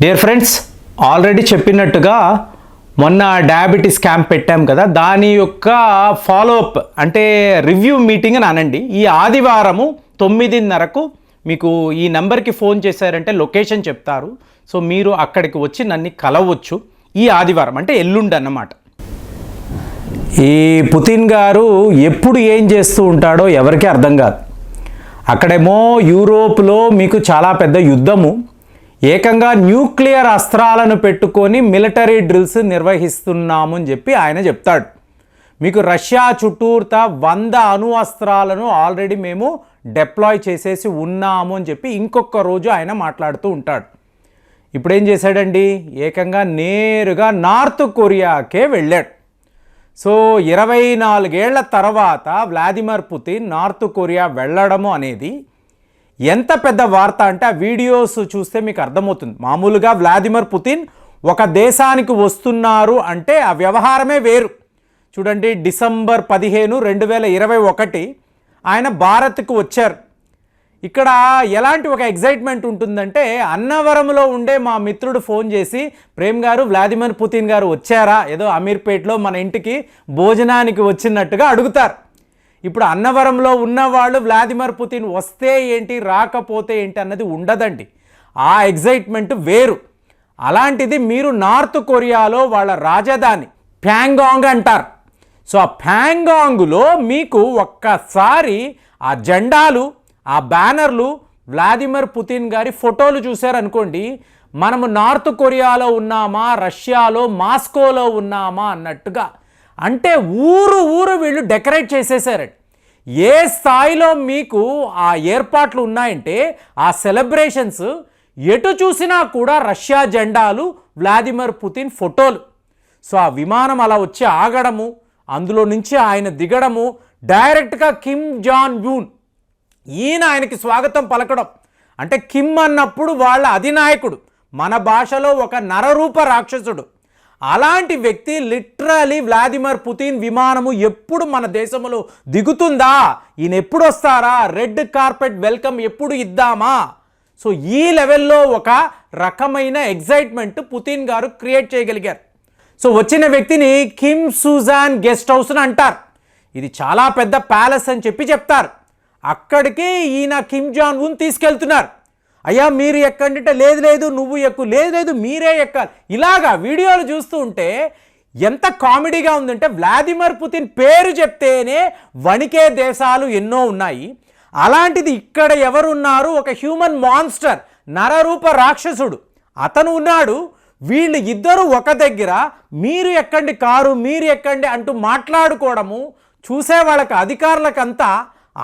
Dear friends already చెప్పినట్టుగా మొన్న diabetes camp పెట్టాం కదా దాని యొక్క ఫాలోఅప్ అంటే రివ్యూ మీటింగ్ అని అనండి. ఈ ఆదివారము తొమ్మిదిన్నరకు మీకు ఈ నెంబర్కి ఫోన్ చేశారంటే లొకేషన్ చెప్తారు. సో మీరు అక్కడికి వచ్చి నన్ను కలవచ్చు. ఈ ఆదివారం అంటే ఎల్లుండి అన్నమాట. ఈ పుతిన్ గారు ఎప్పుడు ఏం చేస్తూ ఉంటాడో ఎవరికీ అర్థం కాదు. అక్కడేమో యూరోప్లో మీకు చాలా పెద్ద యుద్ధము. ఏకంగా న్యూక్లియర్ అస్త్రాలను పెట్టుకొని మిలిటరీ డ్రిల్స్ నిర్వహిస్తున్నామని చెప్పి ఆయన చెప్తాడు. మీకు రష్యా చుట్టూర్త వంద అణు అస్త్రాలను ఆల్రెడీ మేము డెప్లాయ్ చేసేసి ఉన్నాము అని చెప్పి ఇంకొక రోజు ఆయన మాట్లాడుతూ ఉంటాడు. ఇప్పుడేం చేశాడండి? ఏకంగా నేరుగా నార్త్ కొరియాకే వెళ్ళాడు. సో ఇరవై నాలుగేళ్ళ తర్వాత వ్లాదిమిర్ పుతిన్ నార్త్ కొరియా వెళ్ళడము అనేది ఎంత పెద్ద వార్త అంటే ఆ వీడియోస్ చూస్తే మీకు అర్థమవుతుంది. మామూలుగా వ్లాదిమిర్ పుతిన్ ఒక దేశానికి వస్తున్నారు అంటే ఆ వ్యవహారమే వేరు. చూడండి డిసెంబర్ పదిహేను రెండు వేల ఇరవై ఒకటి ఆయన భారత్కు వచ్చారు. ఇక్కడ ఎలాంటి ఒక ఎగ్జైట్మెంట్ ఉంటుందంటే అన్నవరంలో ఉండే మా మిత్రుడు ఫోన్ చేసి ప్రేమ్ గారు వ్లాదిమిర్ పుతిన్ గారు వచ్చారా? ఏదో అమీర్పేట్లో మన ఇంటికి భోజనానికి వచ్చినట్టుగా అడుగుతారు. ఇప్పుడు అన్నవరంలో ఉన్నవాళ్ళు వ్లాదిమిర్ పుతిన్ వస్తే ఏంటి రాకపోతే ఏంటి అన్నది ఉండదండి. ఆ ఎగ్జైట్మెంట్ వేరు. అలాంటిది మీరు నార్త్ కొరియాలో వాళ్ళ రాజధాని ప్యాంగాంగ్ అంటారు. సో ఆ ప్యాంగాంగ్లో మీకు ఒక్కసారి ఆ జెండాలు ఆ బ్యానర్లు వ్లాదిమిర్ పుతిన్ గారి ఫోటోలు చూశారనుకోండి మనము నార్త్ కొరియాలో ఉన్నామా రష్యాలో మాస్కోలో ఉన్నామా అన్నట్టుగా అంటే ఊరు ఊరు వీళ్ళు డెకరేట్ చేసేసారండి ఏ స్థాయిలో మీకు ఆ ఏర్పాట్లు ఉన్నాయంటే ఆ సెలబ్రేషన్స్ ఎటు చూసినా కూడా రష్యా జెండాలు వ్లాదిమిర్ పుతిన్ ఫోటోలు. సో ఆ విమానం అలా వచ్చి ఆగడము అందులో నుంచి ఆయన దిగడము డైరెక్ట్గా కిమ్ జాన్ యూన్. ఈయన ఆయనకి స్వాగతం పలకడం. అంటే కిమ్ అన్నప్పుడు వాళ్ళ అధినాయకుడు మన భాషలో ఒక నరరూప రాక్షసుడు. అలాంటి వ్యక్తి లిటరలీ వ్లాదిమిర్ పుతిన్ విమానము ఎప్పుడు మన దేశంలో దిగుతుందా? ఈయన ఎప్పుడు వస్తారా? రెడ్ కార్పెట్ వెల్కమ్ ఎప్పుడు ఇద్దామా? సో ఈ లెవెల్లో ఒక రకమైన ఎగ్జైట్మెంట్ పుతిన్ గారు క్రియేట్ చేయగలిగారు. సో వచ్చిన వ్యక్తిని కిమ్ సూజాన్ గెస్ట్ హౌస్ అని అంటారు. ఇది చాలా పెద్ద ప్యాలెస్ అని చెప్పి చెప్తారు. అక్కడికి ఈయన కిమ్ జాన్ ఉన్ తీసుకెళ్తున్నారు. అయ్యా మీరు ఎక్కండి అంటే లేదు లేదు నువ్వు ఎక్కు లేదు లేదు మీరే ఎక్కాలి. ఇలాగా వీడియోలు చూస్తూ ఉంటే ఎంత కామెడీగా ఉందంటే వ్లాదిమిర్ పుతిన్ పేరు చెప్తేనే వణికే దేశాలు ఎన్నో ఉన్నాయి. అలాంటిది ఇక్కడ ఎవరున్నారు? ఒక హ్యూమన్ మాన్స్టర్ నరరూప రాక్షసుడు. అతను ఉన్నాడు. వీళ్ళు ఇద్దరు ఒక దగ్గర మీరు ఎక్కండి కారు మీరు ఎక్కండి అంటూ మాట్లాడుకోవడము చూసే వాళ్ళకి అధికారులకంతా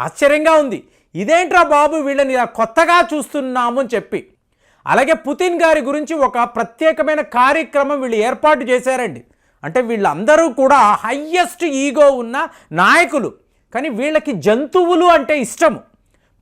ఆశ్చర్యంగా ఉంది. ఇదేంట్రా బాబు వీళ్ళని ఇలా కొత్తగా చూస్తున్నాము అని చెప్పి. అలాగే పుతిన్ గారి గురించి ఒక ప్రత్యేకమైన కార్యక్రమం వీళ్ళు ఏర్పాటు చేశారండి. అంటే వీళ్ళందరూ కూడా హయ్యెస్ట్ ఈగో ఉన్న నాయకులు. కానీ వీళ్ళకి జంతువులు అంటే ఇష్టము.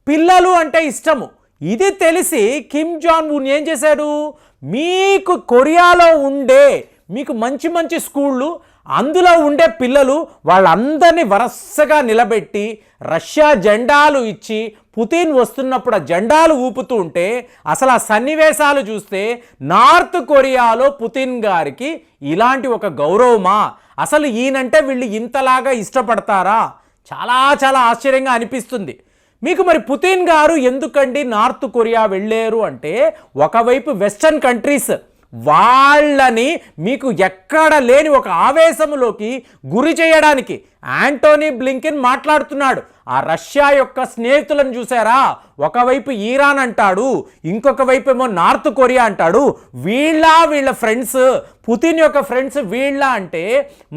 పిల్లలు అంటే ఇష్టము. ఇది తెలిసి కిమ్ జాన్ ఉన్ ఏం చేశాడు? మీకు కొరియాలో ఉండే మీకు మంచి మంచి స్కూళ్ళు అందులో ఉండే పిల్లలు వాళ్ళందరినీ వరసగా నిలబెట్టి రష్యా జెండాలు ఇచ్చి పుతిన్ వస్తున్నప్పుడు ఆ జెండాలు ఊపుతూ ఉంటే అసలు ఆ సన్నివేశాలు చూస్తే నార్త్ కొరియాలో పుతిన్ గారికి ఇలాంటి ఒక గౌరవమా? అసలు ఈయనంటే వీళ్ళు ఇంతలాగా ఇష్టపడతారా? చాలా చాలా ఆశ్చర్యంగా అనిపిస్తుంది. మీకు మరి పుతిన్ గారు ఎందుకండి నార్త్ కొరియా వెళ్ళారు అంటే ఒకవైపు వెస్టర్న్ కంట్రీస్ వాళ్ళని మీకు ఎక్కడ లేని ఒక ఆవేశంలోకి గురి చేయడానికి యాంటోనీ బ్లింకిన్ మాట్లాడుతున్నాడు. ఆ రష్యా యొక్క స్నేహితులను చూసారా ఒకవైపు ఈరాన్ అంటాడు ఇంకొక వైపు ఏమో నార్త్ కొరియా అంటాడు. వీళ్ళ వీళ్ళ ఫ్రెండ్స్ పుతిన్ యొక్క ఫ్రెండ్స్ వీళ్ళ అంటే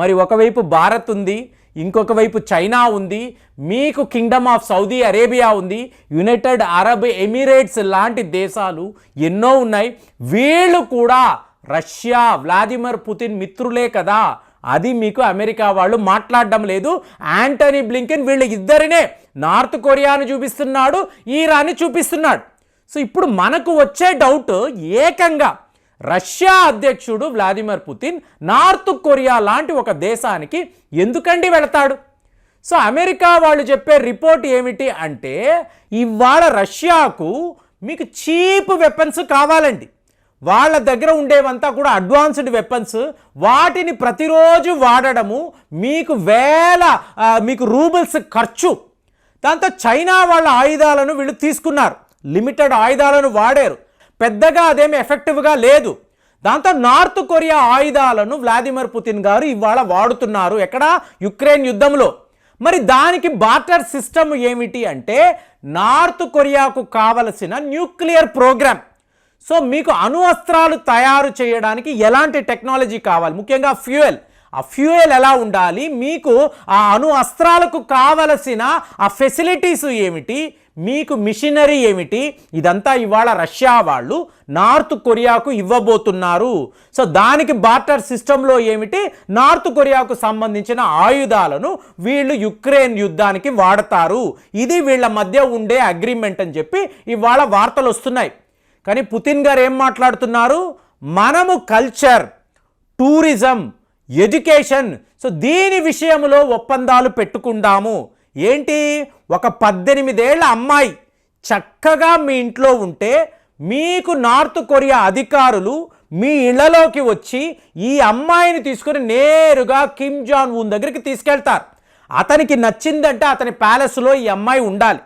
మరి ఒకవైపు భారత్ ఉంది ఇంకొక వైపు చైనా ఉంది మీకు కింగ్డమ్ ఆఫ్ సౌదీ అరేబియా ఉంది యునైటెడ్ అరబ్ ఎమిరేట్స్ లాంటి దేశాలు ఎన్నో ఉన్నాయి. వీళ్ళు కూడా రష్యా వ్లాదిమిర్ పుతిన్ మిత్రులే కదా. అది మీకు అమెరికా వాళ్ళు మాట్లాడడం లేదు. యాంటనీ బ్లింకెన్ వీళ్ళ ఇద్దరినే నార్త్ కొరియాను చూపిస్తున్నాడు ఈరాన్ని చూపిస్తున్నాడు. సో ఇప్పుడు మనకు వచ్చే డౌట్ ఏకంగా రష్యా అధ్యక్షుడు వ్లాదిమిర్ పుతిన్ నార్త్ కొరియా లాంటి ఒక దేశానికి ఎందుకండి వెళతాడు? సో అమెరికా వాళ్ళు చెప్పే రిపోర్ట్ ఏమిటి అంటే ఇవాళ రష్యాకు మీకు చీప్ వెపన్స్ కావాలండి. వాళ్ళ దగ్గర ఉండేవంతా కూడా అడ్వాన్స్డ్ వెపన్స్. వాటిని ప్రతిరోజు వాడడము మీకు వేల మీకు రూబుల్స్ ఖర్చు. దాంతో చైనా వాళ్ళ ఆయుధాలను వీళ్ళు తీసుకున్నారు. లిమిటెడ్ ఆయుధాలను వాడారు. పెద్దగా అదేమి ఎఫెక్టివ్గా లేదు. దాంతో నార్త్ కొరియా ఆయుధాలను వ్లాదిమిర్ పుతిన్ గారు ఇవాళ వాడుతున్నారు. ఎక్కడ? యుక్రెయిన్ యుద్ధంలో. మరి దానికి బార్టర్ సిస్టమ్ ఏమిటి అంటే నార్త్ కొరియాకు కావలసిన న్యూక్లియర్ ప్రోగ్రామ్. సో మీకు అణు అస్త్రాలు తయారు చేయడానికి ఎలాంటి టెక్నాలజీ కావాలి? ముఖ్యంగా ఫ్యూయల్. ఆ ఫ్యూయల్ ఎలా ఉండాలి? మీకు ఆ అణు అస్త్రాలకు కావలసిన ఆ ఫెసిలిటీస్ ఏమిటి? మీకు మిషనరీ ఏమిటి? ఇదంతా ఇవాళ రష్యా వాళ్ళు నార్త్ కొరియాకు ఇవ్వబోతున్నారు. సో దానికి బార్టర్ సిస్టంలో ఏమిటి? నార్త్ కొరియాకు సంబంధించిన ఆయుధాలను వీళ్ళు యుక్రెయిన్ యుద్ధానికి వాడతారు. ఇది వీళ్ళ మధ్య ఉండే అగ్రిమెంట్ అని చెప్పి ఇవాళ వార్తలు వస్తున్నాయి. కానీ పుతిన్ గారు ఏం మాట్లాడుతున్నారు? మనము కల్చర్ టూరిజం ఎడ్యుకేషన్ సో దీని విషయంలో ఒప్పందాలు పెట్టుకుందాము. ఏంటి? ఒక పద్దెనిమిదేళ్ళ అమ్మాయి చక్కగా మీ ఇంట్లో ఉంటే మీకు నార్త్ కొరియా అధికారులు మీ ఇళ్ళలోకి వచ్చి ఈ అమ్మాయిని తీసుకొని నేరుగా కిమ్ జాన్ ఉన్ దగ్గరికి తీసుకెళ్తారు. అతనికి నచ్చిందంటే అతని ప్యాలెస్లో ఈ అమ్మాయి ఉండాలి.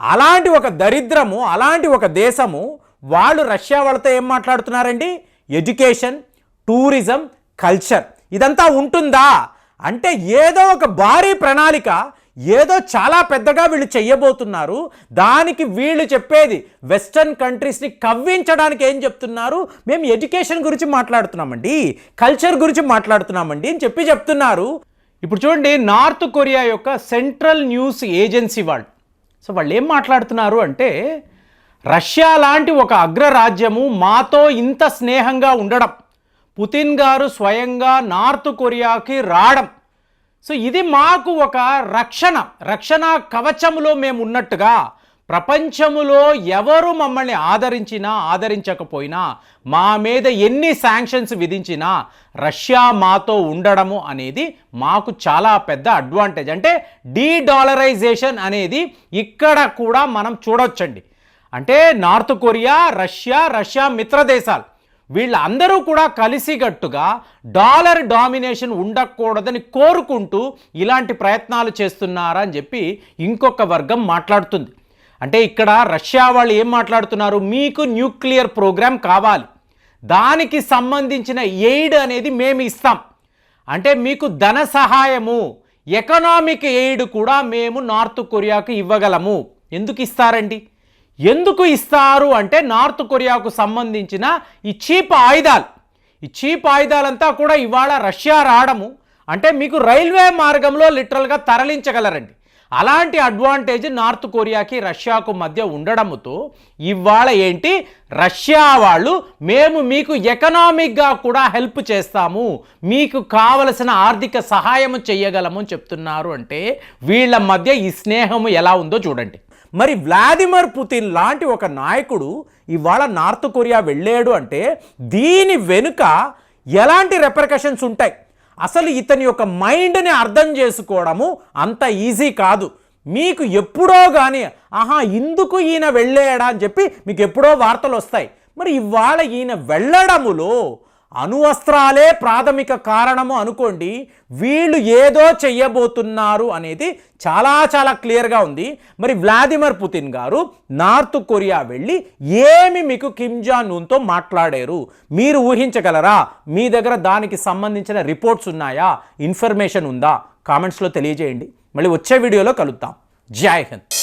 అలాంటి ఒక దరిద్రము అలాంటి ఒక దేశము వాళ్ళు రష్యా వాళ్ళతో ఏం మాట్లాడుతున్నారండి? ఎడ్యుకేషన్ టూరిజం కల్చర్ ఇదంతా ఉంటుందా? అంటే ఏదో ఒక భారీ ప్రణాళిక ఏదో చాలా పెద్దగా వీళ్ళు చెయ్యబోతున్నారు. దానికి వీళ్ళు చెప్పేది వెస్టర్న్ కంట్రీస్ని కవ్వించడానికి ఏం చెప్తున్నారు? మేము ఎడ్యుకేషన్ గురించి మాట్లాడుతున్నామండి కల్చర్ గురించి మాట్లాడుతున్నామండి అని చెప్పి చెప్తున్నారు. ఇప్పుడు చూడండి నార్త్ కొరియా యొక్క సెంట్రల్ న్యూస్ ఏజెన్సీ వాళ్ళు. సో వాళ్ళు ఏం మాట్లాడుతున్నారు అంటే రష్యా లాంటి ఒక అగ్రరాజ్యము మాతో ఇంత స్నేహంగా ఉండడం పుతిన్ గారు స్వయంగా నార్త్ కొరియాకి రావడం సో ఇది మాకు ఒక రక్షణ రక్షణ కవచములో మేము ఉన్నట్టుగా ప్రపంచములో ఎవరు మమ్మల్ని ఆదరించినా ఆదరించకపోయినా మా మీద ఎన్ని శాంక్షన్స్ విధించినా రష్యా మాతో ఉండడము అనేది మాకు చాలా పెద్ద అడ్వాంటేజ్ అంటే డీ డాలరైజేషన్ అనేది ఇక్కడ కూడా మనం చూడొచ్చండి. అంటే నార్త్ కొరియా రష్యా రష్యా మిత్ర దేశాలు వీళ్ళందరూ కూడా కలిసిగట్టుగా డాలర్ డామినేషన్ ఉండకూడదని కోరుకుంటూ ఇలాంటి ప్రయత్నాలు చేస్తున్నారా అని చెప్పి ఇంకొక వర్గం మాట్లాడుతుంది. అంటే ఇక్కడ రష్యా వాళ్ళు ఏం మాట్లాడుతున్నారు? మీకు న్యూక్లియర్ ప్రోగ్రామ్ కావాలి. దానికి సంబంధించిన ఎయిడ్ అనేది మేము ఇస్తాం. అంటే మీకు ధన సహాయము ఎకనామిక్ ఎయిడ్ కూడా మేము నార్త్ కొరియాకు ఇవ్వగలము. ఎందుకు ఇస్తారండి? ఎందుకు ఇస్తారు అంటే నార్త్ కొరియాకు సంబంధించిన ఈ చీప్ ఆయుధాలు. ఈ చీప్ ఆయుధాలంతా కూడా ఇవాళ రష్యా రావడము. అంటే మీకు రైల్వే మార్గంలో లిటరల్గా తరలించగలరండి. అలాంటి అడ్వాంటేజ్ నార్త్ కొరియాకి రష్యాకు మధ్య ఉండడంతో ఇవాళ ఏంటి? రష్యా వాళ్ళు మేము మీకు ఎకనామిక్గా కూడా హెల్ప్ చేస్తాము. మీకు కావలసిన ఆర్థిక సహాయం చేయగలము అని చెప్తున్నారు అంటే వీళ్ళ మధ్య ఈ స్నేహము ఎలా ఉందో చూడండి. మరి వ్లాదిమిర్ పుతిన్ లాంటి ఒక నాయకుడు ఇవాళ నార్త్ కొరియా వెళ్ళాడు అంటే దీని వెనుక ఎలాంటి రెపర్కషన్స్ ఉంటాయి? అసలు ఇతని యొక్క మైండ్ని అర్థం చేసుకోవడము అంత ఈజీ కాదు. మీకు ఎప్పుడో కానీ ఆహా ఇందుకు ఈయన వెళ్ళాడా అని చెప్పి మీకు ఎప్పుడో వార్తలు వస్తాయి. మరి ఇవాళ ఈయన వెళ్ళడములో అణువస్త్రాలే ప్రాథమిక కారణము అనుకోండి వీళ్ళు ఏదో చెయ్యబోతున్నారు అనేది చాలా చాలా క్లియర్గా ఉంది. మరి వ్లాదిమిర్ పుతిన్ గారు నార్త్ కొరియా వెళ్ళి ఏమి మీకు కిమ్ జాన్ ఉన్తో మాట్లాడారు? మీరు ఊహించగలరా? మీ దగ్గర దానికి సంబంధించిన రిపోర్ట్స్ ఉన్నాయా? ఇన్ఫర్మేషన్ ఉందా? కామెంట్స్లో తెలియజేయండి. మళ్ళీ వచ్చే వీడియోలో కలుద్దాం. జై హింద్.